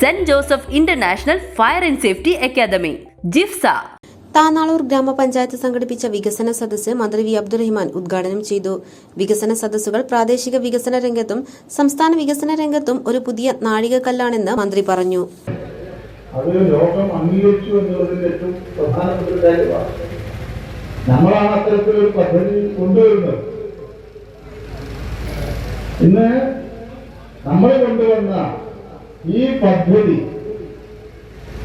Saint Joseph international fire and safety academy JIFSA. Thanalur ഗ്രാമപഞ്ചായത്ത് സംഘടിപ്പിച്ച വികസന സദസ്സ് മന്ത്രി വി അബ്ദുറഹിമാൻ ഉദ്ഘാടനം ചെയ്തു. വികസന സദസ്സുകൾ പ്രാദേശിക വികസന രംഗത്തും സംസ്ഥാന വികസന രംഗത്തും ഒരു പുതിയ നാഴികക്കല്ലാണെന്ന് മന്ത്രി പറഞ്ഞു. അത് ലോകം അംഗീകരിച്ചു എന്നുള്ളതിന്റെ ഏറ്റവും പ്രധാനപ്പെട്ട കാര്യമാണ്. നമ്മളാണ് അത്തരത്തിലൊരു പദ്ധതി കൊണ്ടുവരുന്നത്. ഇന്ന് നമ്മൾ കൊണ്ടുവന്ന ഈ പദ്ധതി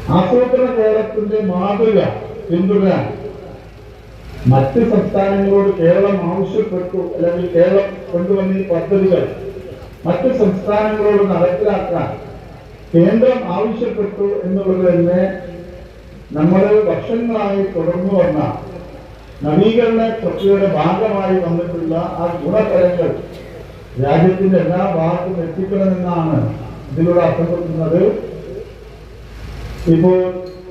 ആസൂത്രണ കേരളത്തിന്റെ മാതൃക പിന്തുടരാൻ മറ്റ് സംസ്ഥാനങ്ങളോട് കേരളം ആവശ്യപ്പെട്ടു അല്ലെങ്കിൽ കേരളം കൊണ്ടുവന്ന ഈ പദ്ധതികൾ മറ്റ് സംസ്ഥാനങ്ങളോട് നടപ്പിലാക്കാൻ കേന്ദ്രം ആവശ്യപ്പെട്ടു എന്നുള്ളത് തന്നെ നമ്മൾ വർഷങ്ങളായി തുടർന്നു വന്ന നവീകരണ പ്രക്രിയയുടെ ഭാഗമായി വന്നിട്ടുള്ള ആ ഗുണഫലങ്ങൾ രാജ്യത്തിന്റെ എല്ലാ ഭാഗത്തും എത്തിക്കണമെന്നാണ് ഇതിലൂടെ അർത്ഥപ്പെടുത്തുന്നത് ഇപ്പോൾ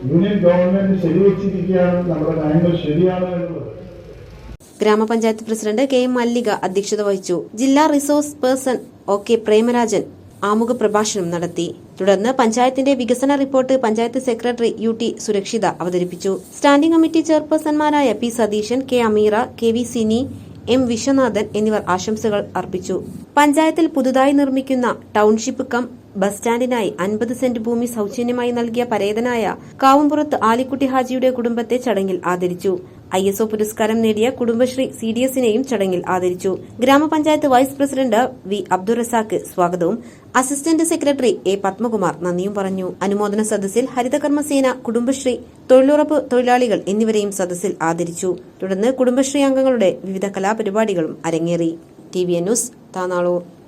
യൂണിയൻ ഗവൺമെന്റ് ശരിവെച്ചിരിക്കുകയാണ് നമ്മുടെ നയങ്ങൾ ശരിയാണ് എന്നുള്ളത്. ഗ്രാമപഞ്ചായത്ത് പ്രസിഡന്റ് കെ എം മല്ലിക അധ്യക്ഷത വഹിച്ചു. ജില്ലാ resource person O K Premarajan ആമുഖ പ്രഭാഷണം നടത്തി. തുടർന്ന് പഞ്ചായത്തിന്റെ വികസന report panchayat secretary U T Surakshitha അവതരിപ്പിച്ചു. Standing committee ചെയർപേഴ്സൺമാരായ P Satheesan K Ameera K V Sini M Viswanathan എന്നിവർ ആശംസകൾ അർപ്പിച്ചു. പഞ്ചായത്തിൽ പുതുതായി നിർമ്മിക്കുന്ന ടൗൺഷിപ്പ് കം ബസ് സ്റ്റാൻഡിനായി അൻപത് സെന്റ് ഭൂമി സൗജന്യമായി നൽകിയ പരേതനായ കാവുംപുറത്ത് ആലിക്കുട്ടി ഹാജിയുടെ കുടുംബത്തെ ചടങ്ങിൽ ആദരിച്ചു. ഐ എസ് ഒ പുരസ്കാരം നേടിയ കുടുംബശ്രീ സി ഡി എസിനെയും ചടങ്ങിൽ ആദരിച്ചു. ഗ്രാമപഞ്ചായത്ത് vice president V Abdul Razak സ്വാഗതവും. അസിസ്റ്റന്റ് സെക്രട്ടറി എ പത്മകുമാർ നന്ദിയും പറഞ്ഞു. അനുമോദന സദസ്സിൽ ഹരിതകർമ്മസേന കുടുംബശ്രീ തൊഴിലുറപ്പ് തൊഴിലാളികൾ എന്നിവരെയും സദസ്സിൽ ആദരിച്ചു. തുടർന്ന് കുടുംബശ്രീ അംഗങ്ങളുടെ വിവിധ കലാപരിപാടികളും അരങ്ങേറി. T V news Thanalur.